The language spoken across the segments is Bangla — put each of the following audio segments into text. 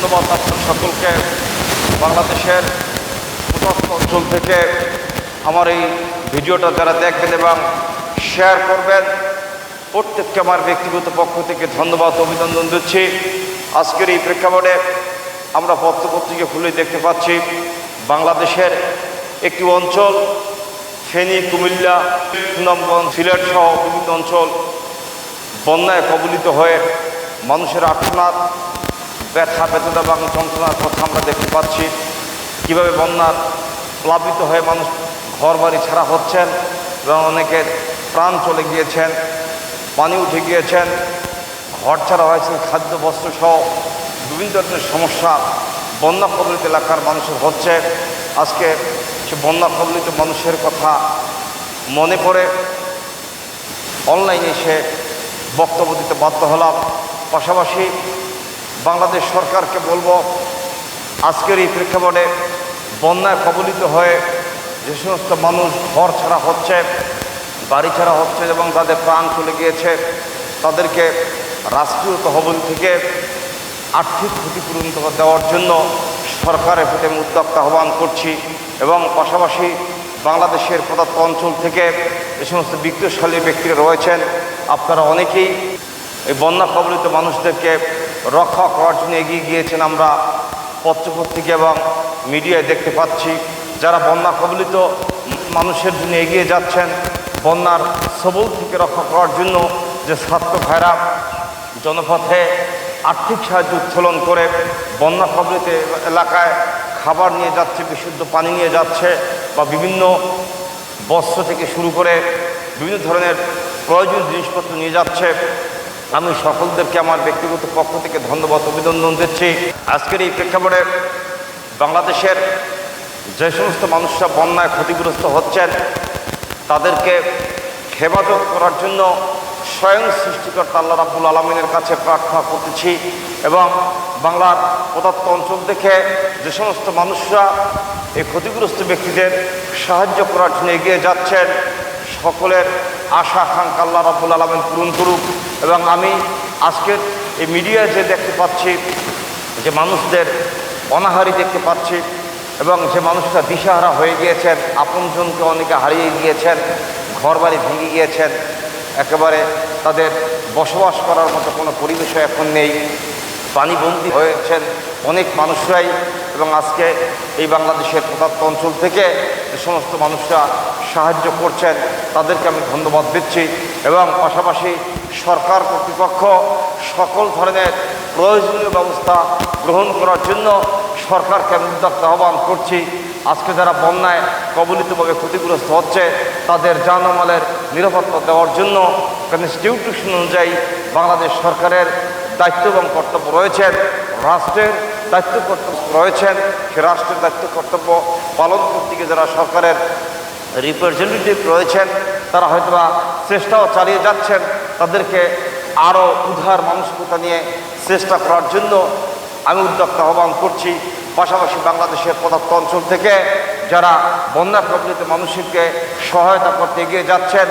ধন্যবাদ আপনার সকলকে। বাংলাদেশের প্রত্যন্ত অঞ্চল থেকে আমার এই ভিডিওটা যারা দেখবেন এবং শেয়ার করবেন, প্রত্যেককে আমার ব্যক্তিগত পক্ষ থেকে ধন্যবাদ, অভিনন্দন দিচ্ছি। আজকের এই প্রেক্ষাপটে আমরা পত্রপত্রিকা খুলে দেখতে পাচ্ছি, বাংলাদেশের একটি অঞ্চল, ফেনী, কুমিল্লা, সুনামগঞ্জ, সিলেট সহ বিভিন্ন অঞ্চল বন্যায় কবলিত হয়ে মানুষের আর্থনাদ ব্যথা বেদনা এবং যন্ত্রণার কথা আমরা দেখতে পাচ্ছি। কীভাবে বন্যার প্লাবিত হয়ে মানুষ ঘর বাড়ি ছাড়া হচ্ছেন এবং অনেকের প্রাণ চলে গিয়েছেন, পানি উঠে গিয়েছেন, ঘর ছাড়া হয়েছে খাদ্য, বস্ত্র সহ বিভিন্ন ধরনের সমস্যা বন্যা কবলিত এলাকার মানুষের হচ্ছে। আজকে সে বন্যা কবলিত মানুষের কথা মনে পড়ে। অনলাইনে সে বক্তব্য দিতে বাধ্য হলাম। পাশাপাশি বাংলাদেশ সরকারকে বলব, আজকের এই প্রেক্ষাপটে বন্যায় কবলিত হয়ে যে সমস্ত মানুষ ঘর ছাড়া হচ্ছে, বাড়ি ছাড়া হচ্ছে এবং তাদের প্রাণ চলে গিয়েছে, তাদেরকে রাষ্ট্রীয় তহবিল থেকে আর্থিক ক্ষতিপূরণ দেওয়ার জন্য সরকারের প্রতি আমি উদ্যোক্তা আহ্বান করছি এবং পাশাপাশি বাংলাদেশের প্রদত্ত অঞ্চল থেকে যে সমস্ত বিত্তশালী ব্যক্তিরা রয়েছেন, আপনারা অনেকেই এই বন্যা কবলিত মানুষদেরকে রক্ষা করার জন্য এগিয়ে গিয়েছেন আমরা পত্রপত্রিকা এবং মিডিয়ায় দেখতে পাচ্ছি। যারা বন্যা কবলিত মানুষের জন্য এগিয়ে যাচ্ছেন, বন্যার সবল থেকে রক্ষা করার জন্য যে ছাত্র ভাইরা জনপথে আর্থিক সাহায্য উত্তোলন করে বন্যা কবলিত এলাকায় খাবার নিয়ে যাচ্ছে, বিশুদ্ধ পানি নিয়ে যাচ্ছে বা বিভিন্ন বস্ত্র থেকে শুরু করে বিভিন্ন ধরনের প্রয়োজনীয় জিনিসপত্র নিয়ে যাচ্ছে। আমি সকলদেরকে আমার ব্যক্তিগত পক্ষ থেকে ধন্যবাদ, অভিনন্দন দিচ্ছি আজকের এই প্রেক্ষাপটে বাংলাদেশের যে সমস্ত মানুষরা বন্যায় ক্ষতিগ্রস্ত হচ্ছেন, তাদেরকে হেফাজত করার জন্য স্বয়ং সৃষ্টিকর্তা আল্লাহ রাবুল আলমিনের কাছে প্রার্থনা করতেছি এবং বাংলার প্রদত্ত অঞ্চল থেকে যে সমস্ত মানুষরা এই ক্ষতিগ্রস্ত ব্যক্তিদের সাহায্য করার জন্য এগিয়ে যাচ্ছেন, সকলের আশা আকাঙ্ক্ষা আল্লাহ রাবুল আলমিন পূরণ করুক। এবং আমি আজকের এই মিডিয়ায় যে দেখতে পাচ্ছি, যে মানুষদের অনাহারি দেখতে পাচ্ছি, এবং যে মানুষটা দিশাহারা হয়ে গিয়েছেন, আপনজনকে অনেকে হারিয়ে গিয়েছেন, ঘরবাড়ি ভেঙে গিয়েছেন, একেবারে তাদের বসবাস করার মতো কোনো পরিবেশও এখন নেই। পানিবন্দী হয়েছেন অনেক মানুষরাই এবং আজকে এই বাংলাদেশের প্রদত্ত অঞ্চল থেকে যে সমস্ত মানুষরা সাহায্য করছেন, তাদেরকে আমি ধন্যবাদ দিচ্ছি এবং পাশাপাশি সরকার কর্তৃপক্ষ সকল ধরনের প্রয়োজনীয় ব্যবস্থা গ্রহণ করার জন্য সরকারকে আমি উদ্যোক্তা আহ্বান করছি। আজকে যারা বন্যায় কবলিতভাবে ক্ষতিগ্রস্ত হচ্ছে, তাদের জানমালের নিরাপত্তা দেওয়ার জন্য কনস্টিটিউশন অনুযায়ী বাংলাদেশ সরকারের দায়িত্ব এবং কর্তব্য রয়েছেন। রাষ্ট্রের দায়িত্ব, কর্তব্য রয়েছেন। সে রাষ্ট্রের দায়িত্ব, কর্তব্য পালন করতে গিয়ে যারা সরকারের রিপ্রেজেন্টেটিভ রয়েছেন, তারা হয়তোবা চেষ্টাও চালিয়ে যাচ্ছেন। তাদেরকে আরও উদ্ধার মানসিকতা নিয়ে চেষ্টা করার জন্য আমি উদ্যোক্তা আহ্বান করছি। পাশাপাশি বাংলাদেশের পদার্থ অঞ্চল থেকে যারা বন্যা প্রকৃত মানুষকে সহায়তা করতে এগিয়ে যাচ্ছেন,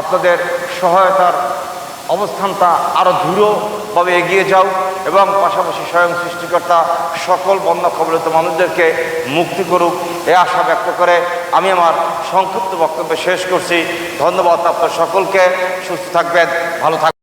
আপনাদের সহায়তার অবস্থানটা আরও দৃঢ়ভাবে এগিয়ে যাও এবং পাশাপাশি স্বয়ং সৃষ্টিকর্তা সকল বন্যা কবলিত মানুষদেরকে মুক্তি করুক। এ আশা ব্যক্ত করে আমি আমার সংক্ষিপ্ত বক্তব্য শেষ করছি। ধন্যবাদ আপনার সকলকে। সুস্থ থাকবেন, ভালো থাকবেন।